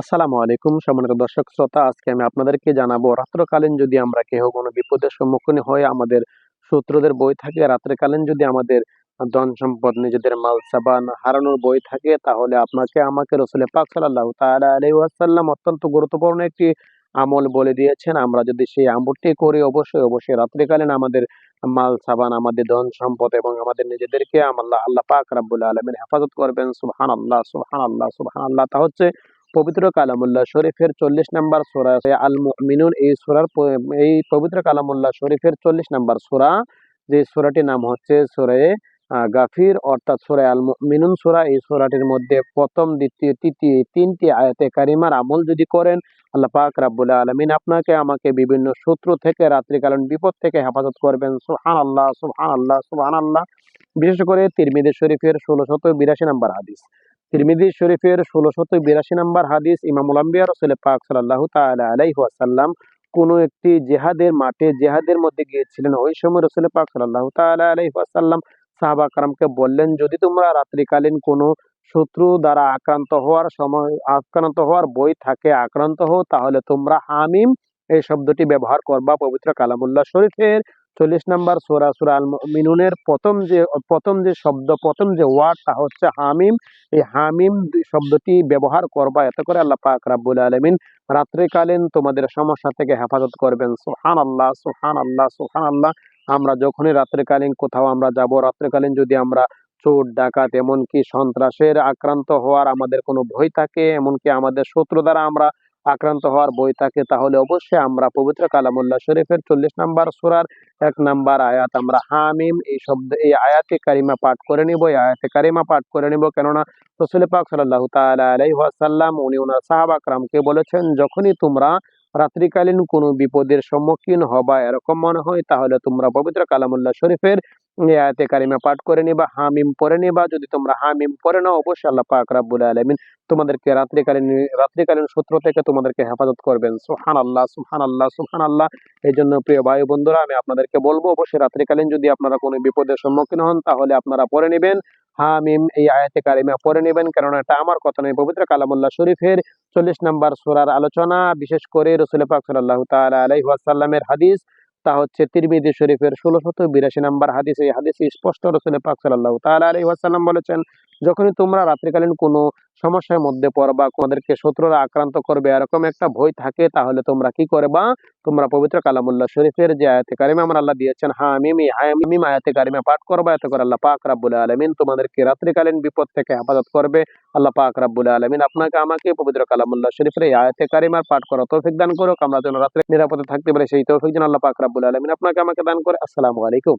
আসসালামু আলাইকুম সম্মানিত দর্শক শ্রোতা, আজকে আমি আপনাদেরকে জানাব, রাত্রকালীন যদি আমরা কেহ কোনো বিপদের সম্মুখীন হয়ে আমাদের শত্রুদের বই থাকে, রাত্রিকালীন যদি আমাদের ধন সম্পদ নিজেদের মাল, সাবান হারানোর বই থাকে, তাহলে আপনাকে, আমাকে রসুল পাক সাল্লাল্লাহু তাআলা আলাইহি ওয়াসাল্লাম অত্যন্ত গুরুত্বপূর্ণ একটি আমল বলে দিয়েছেন। আমরা যদি সেই আমলটি করি, অবশ্যই অবশ্যই রাত্রিকালীন আমাদের মাল, সাবান, আমাদের ধন সম্পদ এবং আমাদের নিজেদেরকে আল্লাহ আল্লাহ পাক রাব্বুল আলামিন হেফাজত করবেন। সুবহানাল্লাহ সুবহানাল্লাহ সুবহানাল্লাহ। তা হচ্ছে পবিত্র কালামুল্লাহ শরীফের চল্লিশ নাম্বার সোরা আল মিনুন এই সোরার এই পবিত্র কালামুল্লাহ শরীফের চল্লিশ নাম্বার সোরা, যে সোরাটির নাম হচ্ছে সোরে গাফির, অর্থাৎ সোরা আল মিনুন সোরা। এই সোরাটির মধ্যে প্রথম, দ্বিতীয়, তৃতীয় তিনটি আয়াতে কারিমার আমল যদি করেন, আল্লাহ পাক রাব্বুল আলমিন আপনাকে আমাকে বিভিন্ন শত্রু থেকে, রাত্রিকালীন বিপদ থেকে হেফাজত করবেন। সুহান আল্লাহ সুহান আল্লাহ সুহান আল্লাহ বিশেষ করে তিরমিদের শরীফের ষোলোশত বিরাশি নাম্বার হাদিস। তিরমিজি শরীফের ষোলোশত বিরাশি নম্বর হাদিস ইমামুল আম্বিয়া রসুল পাক সাল্লাহ ওয়াসাল্লাম কোন একটি জেহাদের মাঠে জেহাদের মধ্যে গিয়েছিলেন। ওই সময় রসুল পাক সাল্লাহ ওয়াসাল্লাম সাহাবা কারামকে বললেন, যদি তোমরা রাত্রিকালীন কোনো শত্রু দ্বারা আক্রান্ত হওয়ার সময়, আক্রান্ত হওয়ার বই থাকে, আক্রান্ত হও, তাহলে তোমরা হামিম এই শব্দটি ব্যবহার করবা পবিত্র কালামুল্লাহ শরীফের চল্লিশ নাম্বার সোরা, সুরা আল মিনুনের প্রথম যে প্রথম যে শব্দ, প্রথম যে ওয়ার্ড তা হচ্ছে হামিম। এই হামিম শব্দটি ব্যবহার করবা। এতে করে আল্লাহ পাক রাব্বুল আলামিন রাত্রিকালীন তোমাদের সমস্যা থেকে হেফাজত করবেন। সুহান আল্লাহ সুহান আল্লাহ সুহান আল্লাহ আমরা যখনই রাত্রিকালীন কোথাও আমরা যাব, রাত্রিকালীন যদি আমরা চোর, ডাকাত, এমনকি সন্ত্রাসের আক্রান্ত হওয়ার আমাদের কোনো ভয় থাকে, এমনকি আমাদের শত্রু দ্বারা আমরা আক্রান্ত হওয়ার বই থাকে, তাহলে অবশ্যই আমরা পবিত্র কালামুল্লাহ শরীফের চল্লিশ নাম্বার সুরার এক নাম্বার আয়াত আমরা হামিম এই শব্দ, এই আয়াতে কারিমা পাঠ করে নিব, এই আয়াতে কারিমা পাঠ করে নিব। কেননা রসুল পাক সাল্লাহ তাল্লাম উনি ওনার সাহাব আকরামকে বলেছেন, যখনই তোমরা রাত্রিকালীন কোনো বিপদের সম্মুখীন হবা এরকম মনে হয়, তাহলে তোমরা পবিত্র কালামুল্লাহ শরীফের আয়াতে কারিমা পাঠ করে নিবা, হামিম পড়ে নিবা। যদি তোমরা হামিম পড়ে নাও, অবশ্যই আল্লাহ পাক রাব্বুল আলামিন তোমাদেরকে রাত্রিকালীন রাত্রিকালীন শত্রু থেকে তোমাদেরকে হেফাজত করবেন। সুহান আল্লাহ সুহান আল্লাহ সুহান আল্লাহ এই জন্য প্রিয় ভাই বন্ধুরা, আমি আপনাদেরকে বলব, অবশ্যই রাত্রিকালীন যদি আপনারা কোনো বিপদের সম্মুখীন হন, তাহলে আপনারা পরে নেবেন। হামিম এই আয়াতে কারিমা পড়ে নেবেন কারণ এটা আমার কথা নয়, পবিত্র কালামুল্লাহ শরীফের চল্লিশ নম্বর সুরার আলোচনা। বিশেষ করে রসুল পাক সাল্লাহ তাআলা আলাইহি ওয়াসাল্লামের হাদিস তা হচ্ছে তিরমিদি শরীফের ষোলোশত বিরাশি নাম্বার হাদিস, এই হাদিসে স্পষ্ট রসুল পাক সাল্লাহ তাল আলী ওয়াসাল্লাম বলেছেন, যখনই তোমরা রাত্রিকালীন কোনো সমস্যার মধ্যে পড়বা তোমাদেরকে শত্রুরা আক্রান্ত করবে, এরকম একটা ভয় থাকে, তাহলে তোমরা কি করবা? তোমরা পবিত্র কালামুল্লাহ শরীফের যে আয়াতে কারিমা আমার আল্লাহ দিয়েছেন হ্যাঁ মিমি হ্যাঁ মিম আয়াতে কারিমা পাঠ করবা, এতে করে আল্লাহ পাক রাব্বুল আলামিন তোমাদেরকে রাত্রিকালীন বিপদ থেকে হেফাজত করবে। আল্লাহ পাক রাব্বুল আলামিন আপনাকে, আমাকে পবিত্র কালামুল্লাহ শরীফের এই আয়াতে কারিমার পাঠ করা তৌফিক দান করুক। আমরা যেন রাত্রে নিরাপদে থাকতে পারি, সেই তৌফিক যেন আল্লাহ পাক রাব্বুল আলামিন আপনাকে, আমাকে দান করে। আসসালামু আলাইকুম।